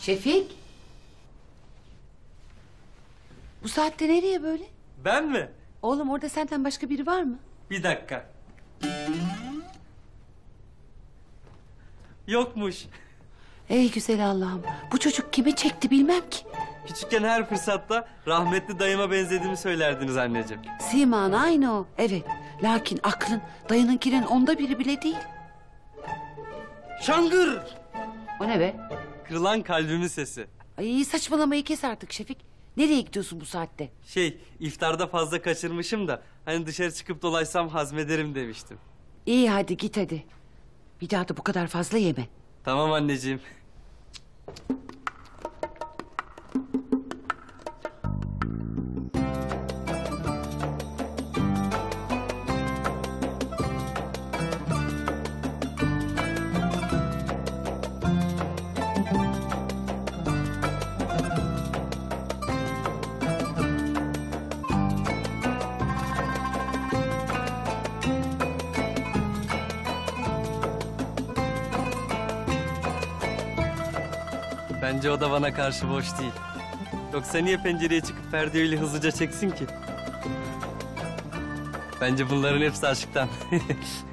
Şefik. Bu saatte nereye böyle? Ben mi? Oğlum orada senden başka biri var mı? Bir dakika. Yokmuş. Ey güzel Allah'ım. Bu çocuk kimi çekti bilmem ki. Küçükken her fırsatta rahmetli dayıma benzediğimi söylerdiniz anneciğim. Siman aynı o. Evet. Lakin aklın dayınınkinin onda biri bile değil. Şangır! O ne be? Kırılan kalbimin sesi. Ay saçmalamayı kes artık Şefik. Nereye gidiyorsun bu saatte? Şey, iftarda fazla kaçırmışım da... ...hani dışarı çıkıp dolaşsam hazmederim demiştim. İyi hadi git hadi. Bir daha da bu kadar fazla yeme. Tamam anneciğim. Bence o da bana karşı boş değil. Yoksa niye pencereye çıkıp perdeyi öyle hızlıca çeksin ki? Bence bunların hepsi aşktan.